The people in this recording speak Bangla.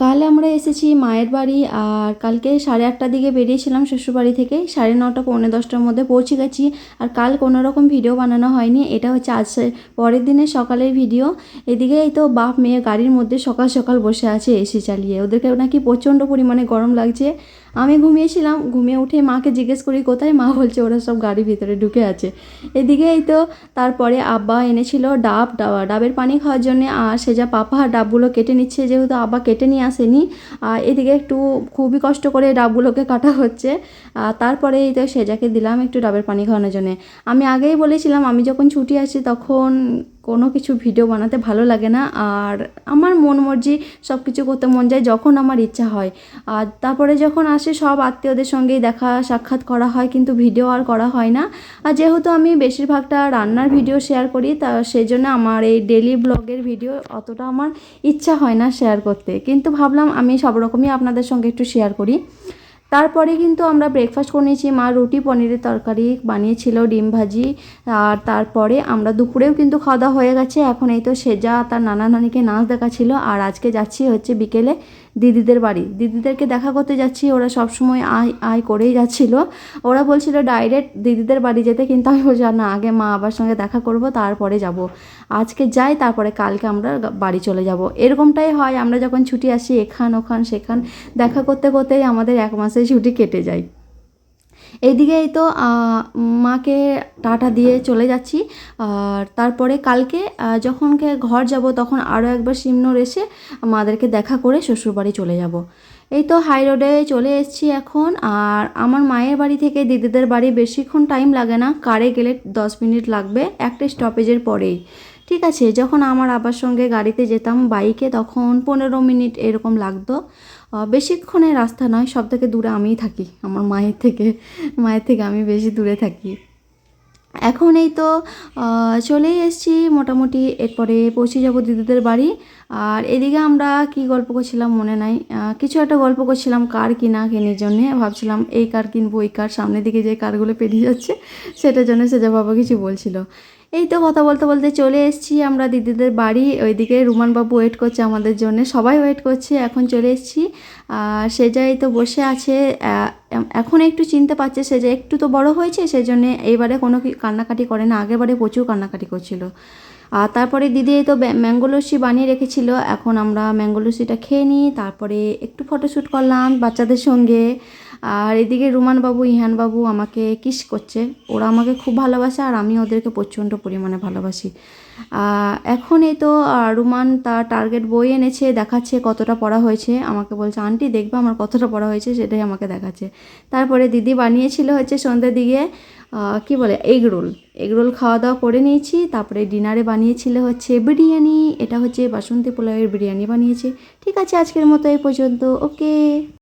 কাল আমরা এসেছি মায়ের বাড়ি আর কালকে সাড়ে আটটার দিকে বেরিয়েছিলাম শ্বশুরবাড়ি থেকে। সাড়ে নটা, পৌনে দশটার মধ্যে পৌঁছে গেছি আর কাল কোনো রকম ভিডিও বানানো হয়নি। এটা হচ্ছে আজ পরের দিনের সকালের ভিডিও এদিকে এই তো বাপ মেয়ে গাড়ির মধ্যে সকাল সকাল বসে আছে এসি চালিয়ে। ওদেরকে নাকি প্রচণ্ড পরিমাণে গরম লাগছে। আমি ঘুমিয়েছিলাম। ঘুমিয়ে উঠে মাকে জিজ্ঞেস করি, কোথায় মা? বলছে, ওরা সব গাড়ির ভিতরে ঢুকে আছে। এদিকে এই তো তারপরে আব্বা এনেছিল ডাব ডাবের পানি খাওয়ার জন্য। আর সেজা পাপা ডাবগুলো কেটে নিচ্ছে, যেহেতু আব্বা কেটে নিয়ে আসেনি। এদিকে একটু খুবই কষ্ট করে ডাবগুলোকে কাটা হচ্ছে। তারপরে এই তো সেজাকে দিলাম একটু ডাবের পানি খাওয়ানোর জন্য। আমি আগেই বলেছিলাম, আমি যখন ছুটি আছি তখন কোনো কিছু ভিডিও বানাতে ভালো লাগে না। আর আমার মন মর্জি সব কিছু করতে মন যায় যখন আমার ইচ্ছা হয়। আর তারপরে যখন আসে সব আত্মীয়দের সঙ্গেই দেখা, সাক্ষাৎ করা হয়, কিন্তু ভিডিও আর করা হয় না। আর যেহেতু আমি বেশিরভাগটা রান্নার ভিডিও শেয়ার করি, তা সেই জন্য আমার এই ডেলি ব্লগের ভিডিও অতটা আমার ইচ্ছা হয় না শেয়ার করতে। কিন্তু ভাবলাম আমি সব রকমই আপনাদের সঙ্গে একটু শেয়ার করি। তারপরে কিন্তু আমরা ব্রেকফাস্ট করে নিয়েছি। মা রুটি পনিরের তরকারি বানিয়েছিল, ডিম ভাজি। আর তারপরে আমরা দুপুরেও কিন্তু খাওয়া দাওয়া হয়ে গেছে। এখন এই তো সেজা, তার নানা নানিকে নাচ দেখাচ্ছিল। আর আজকে যাচ্ছি হচ্ছে বিকেলে দিদিদের বাড়ি। দিদিদেরকে দেখা করতে যাচ্ছি, ওরা সব সময় আয় আয় করেই যাচ্ছিল। ওরা বলছিল, ডাইরেক্ট দিদিদের বাড়ি যেতে কিন্তু আমি বলছি না, আগে মা আবার সঙ্গে দেখা করব, তারপরে যাব। আজকে যাই, তারপরে কালকে আমরা বাড়ি চলে যাব। এরকমটাই হয়, আমরা যখন ছুটি আসি, এখান, ওখান, সেখান, দেখা করতে করতেই আমাদের এক মাসের ছুটি কেটে যায়। এইদিকে এই তো মাকে টাটা দিয়ে চলে যাচ্ছি। আর তারপরে কালকে যখন ঘর যাব তখন আরও একবার সিমনোর এসে মাদেরকে দেখা করে শ্বশুরবাড়ি চলে যাব। এই তো হাই রোডে চলে এসেছি এখন। আর আমার মায়ের বাড়ি থেকে দিদিদের বাড়ি বেশিক্ষণ টাইম লাগে না। কারে গেলে দশ মিনিট লাগবে। একটা স্টপেজের পরেই। ঠিক আছে, যখন আমার আবার সঙ্গে গাড়িতে যেতাম বাইকে, তখন পনেরো মিনিট এরকম লাগতো। বেশিক্ষণের রাস্তা নয়, সব থেকে দূরে আমিই থাকি। আমার মায়ের থেকে মায়ের থেকে আমি বেশি দূরে থাকি। এখন এই তো চলেই এসেছি মোটামুটি, এরপরে পৌঁছে যাব দিদিদের বাড়ি। আর এদিকে আমরা কি গল্প করছিলাম মনে নাই। কিছু একটা গল্প করছিলাম, কার কিনা কেনার জন্যে। ভাবছিলাম এই কার কিনবো ওই কার সামনের দিকে যে কারগুলো পেরিয়ে যাচ্ছে, সেটার জন্য সেজা বাবা কিছু বলছিল। এই তো কথা বলতে বলতে চলে এসেছি আমরা দিদিদের বাড়ি। ওইদিকে রুমানবাবু ওয়েট করছে আমাদের জন্য। সবাই ওয়েট করছে, এখন চলে এসেছি। আর সেজাই তো বসে আছে। এখন একটু চিনতে পারছে সে যে একটু তো বড় হয়েছে সেই জন্যে এইবারে কোনো কান্নাকাটি করে না। আগেরবারে প্রচুর কান্নাকাটি করছিল। আর তারপরে দিদি এই তো ব্যা- ম্যাঙ্গো লস্যি বানিয়ে রেখেছিল। এখন আমরা ম্যাঙ্গো লস্যিটা খেয়ে নিই, তারপরে একটু ফটোশ্যুট করলাম বাচ্চাদের সঙ্গে। আর এদিকে রুমান বাবু ইহান বাবু আমাকে কিস করছে। ওরা আমাকে খুব ভালোবাসে আর আমি ওদেরকে প্রচণ্ড পরিমাণে ভালোবাসি। এখন এই তো রুমান তার টার্গেট বই এনেছে, দেখাচ্ছে কতটা পড়া হয়েছে। আমাকে বলছে, আন্টি, দেখবে আমার কতটা পড়া হয়েছে, সেটাই আমাকে দেখাচ্ছে। তারপরে দিদি বানিয়েছিল হচ্ছে সন্ধ্যের দিকে কি বলে এগ রোল এগ রোল খাওয়া দাওয়া করে নিয়েছি। তারপরে ডিনারে বানিয়েছিল হচ্ছে বিরিয়ানি। এটা হচ্ছে বাসন্তী পোলাওয়ের বিরিয়ানি বানিয়েছে। ঠিক আছে, আজকের মতো এই পর্যন্ত। ওকে।